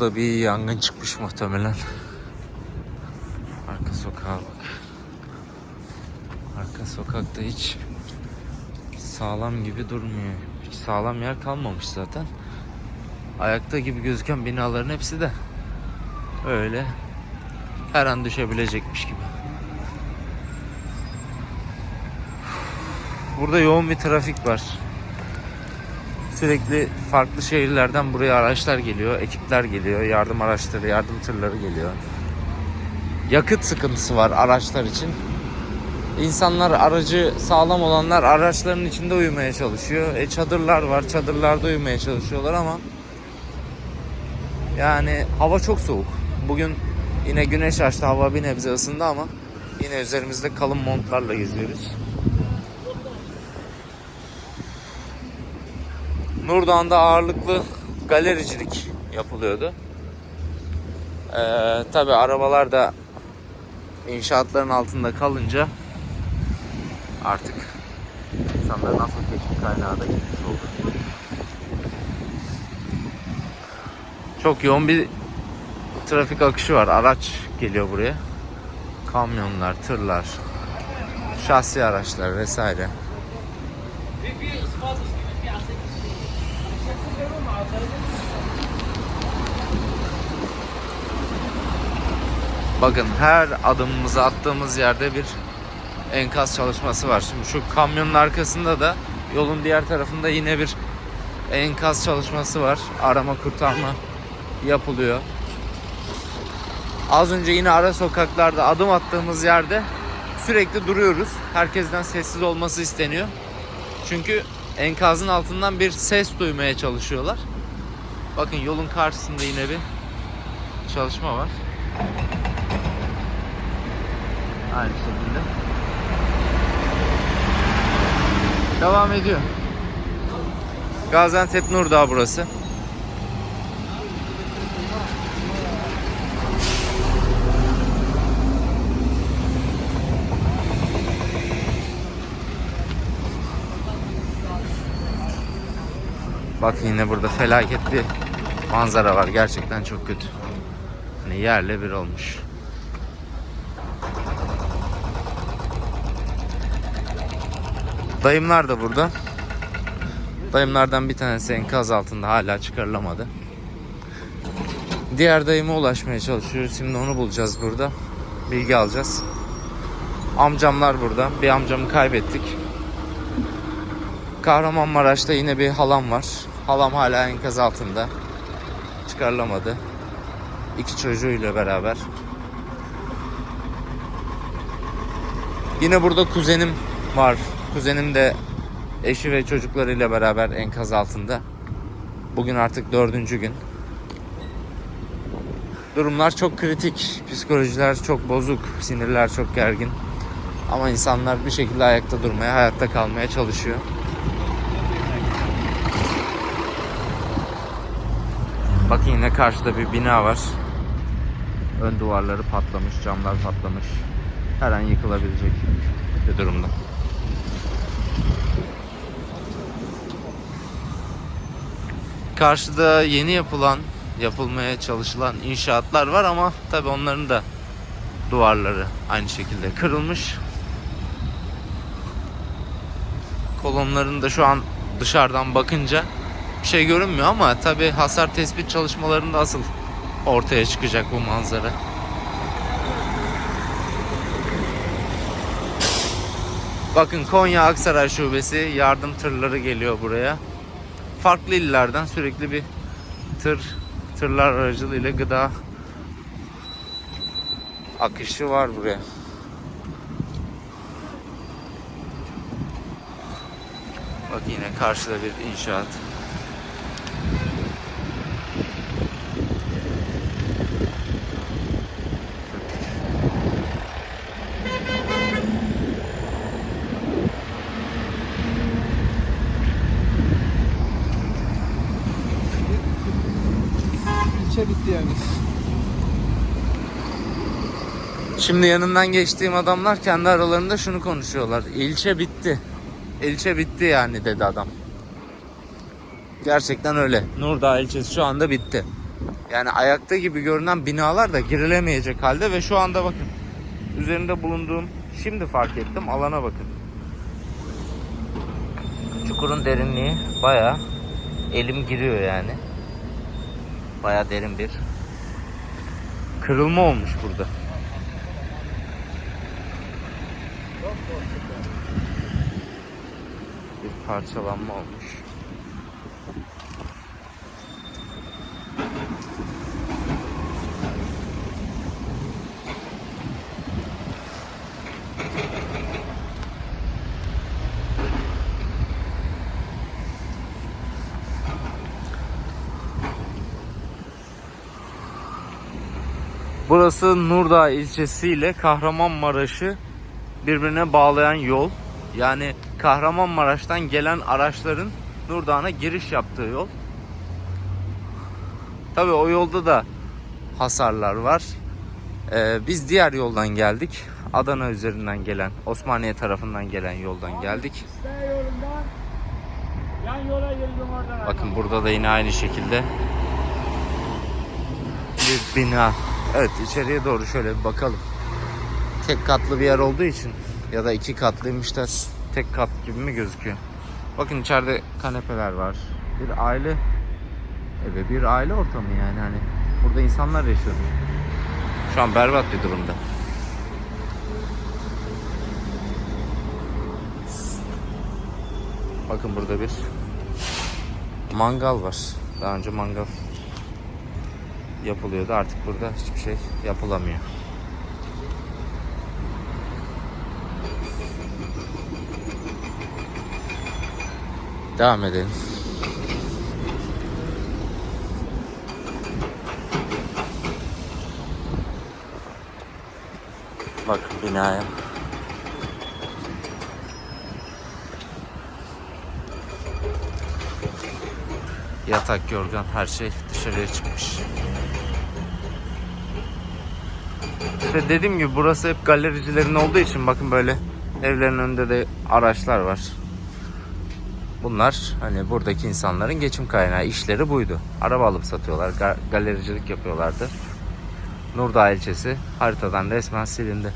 burada bir yangın çıkmış muhtemelen. Arka sokağa bak. Arka sokakta hiç sağlam gibi durmuyor. Hiç sağlam yer kalmamış zaten. Ayakta gibi gözüken binaların hepsi de öyle her an düşebilecekmiş gibi. Burada yoğun bir trafik var. Sürekli farklı şehirlerden buraya araçlar geliyor, ekipler geliyor, yardım araçları, yardım tırları geliyor. Yakıt sıkıntısı var araçlar için. İnsanlar aracı sağlam olanlar araçların içinde uyumaya çalışıyor. E çadırlar var, çadırlarda uyumaya çalışıyorlar ama yani hava çok soğuk. Bugün yine güneş açtı, hava bir nebze ısındı ama yine üzerimizde kalın montlarla geziyoruz. Nurdağ'da ağırlıklı galericilik yapılıyordu. Ee, Tabi arabalar da inşaatların altında kalınca artık insanların asıl keşif kaynağı da gitmiş oldu. Çok yoğun bir trafik akışı var. Araç geliyor buraya. Kamyonlar, tırlar, şahsi araçlar vesaire. Bakın her adımımızı attığımız yerde bir enkaz çalışması var. Şimdi şu kamyonun arkasında da yolun diğer tarafında yine bir enkaz çalışması var. Arama kurtarma yapılıyor. Az önce yine ara sokaklarda adım attığımız yerde sürekli duruyoruz. Herkesten sessiz olması isteniyor. Çünkü enkazın altından bir ses duymaya çalışıyorlar. Bakın yolun karşısında yine bir çalışma var. Aynı şekilde. Devam ediyor. Gaziantep Nurdağ burası. Bak yine burada felaket bir manzara var. Gerçekten çok kötü. Hani yerle bir olmuş. Dayımlar da burada. Dayımlardan bir tanesi enkaz altında hala çıkarılamadı. Diğer dayıma ulaşmaya çalışıyoruz. Şimdi onu bulacağız burada. Bilgi alacağız. Amcamlar burada. Bir amcamı kaybettik. Kahramanmaraş'ta yine bir halam var. Halam hala enkaz altında. Çıkarılamadı. İki çocuğuyla beraber. Yine burada kuzenim var. Kuzenim de eşi ve çocuklarıyla beraber enkaz altında. Bugün artık dördüncü gün. Durumlar çok kritik. Psikolojiler çok bozuk. Sinirler çok gergin. Ama insanlar bir şekilde ayakta durmaya, hayatta kalmaya çalışıyor. Bakın yine karşıda bir bina var. Ön duvarları patlamış, camlar patlamış. Her an yıkılabilecek bir durumda. Karşıda yeni yapılan, yapılmaya çalışılan inşaatlar var ama tabi onların da duvarları aynı şekilde kırılmış. Kolonların da şu an dışarıdan bakınca bir şey görünmüyor ama tabi hasar tespit çalışmalarında asıl ortaya çıkacak bu manzara. Bakın Konya Aksaray Şubesi yardım tırları geliyor buraya. Farklı illerden sürekli bir tır tırlar aracılığıyla gıda akışı var buraya. Bak yine karşıda bir inşaat. İlçe bitti yani. Şimdi yanından geçtiğim adamlar kendi aralarında şunu konuşuyorlar. İlçe bitti. İlçe bitti yani dedi adam. Gerçekten öyle. Nurdağ ilçesi şu anda bitti. Yani ayakta gibi görünen binalar da girilemeyecek halde ve şu anda bakın üzerinde bulunduğum şimdi fark ettim alana bakın. Çukurun derinliği baya elim giriyor yani. Baya derin bir kırılma olmuş burada. Bir parçalanma olmuş. Burası Nurdağ ilçesi ile Kahramanmaraş'ı birbirine bağlayan yol. Yani Kahramanmaraş'tan gelen araçların Nurdağ'a giriş yaptığı yol. Tabi o yolda da hasarlar var. Ee, biz diğer yoldan geldik. Adana üzerinden gelen, Osmaniye tarafından gelen yoldan geldik. Bakın burada da yine aynı şekilde bir bina. Evet içeriye doğru şöyle bir bakalım. Tek katlı bir yer olduğu için ya da iki katlıymış da tek kat gibi mi gözüküyor? Bakın içeride kanepeler var. Bir aile evi, bir aile ortamı yani hani burada insanlar yaşıyor. Şu an berbat bir durumda. Bakın burada bir mangal var. Daha önce mangal yapılıyordu. Artık burada hiçbir şey yapılamıyor. Devam edelim. Bak binaya. Yatak, yorgan her şey dışarıya çıkmış. İşte dediğim gibi burası hep galericilerin olduğu için bakın böyle evlerin önünde de araçlar var. Bunlar hani buradaki insanların geçim kaynağı işleri buydu. Araba alıp satıyorlar, ga- galericilik yapıyorlardı. Nurdağ ilçesi haritadan resmen silindi.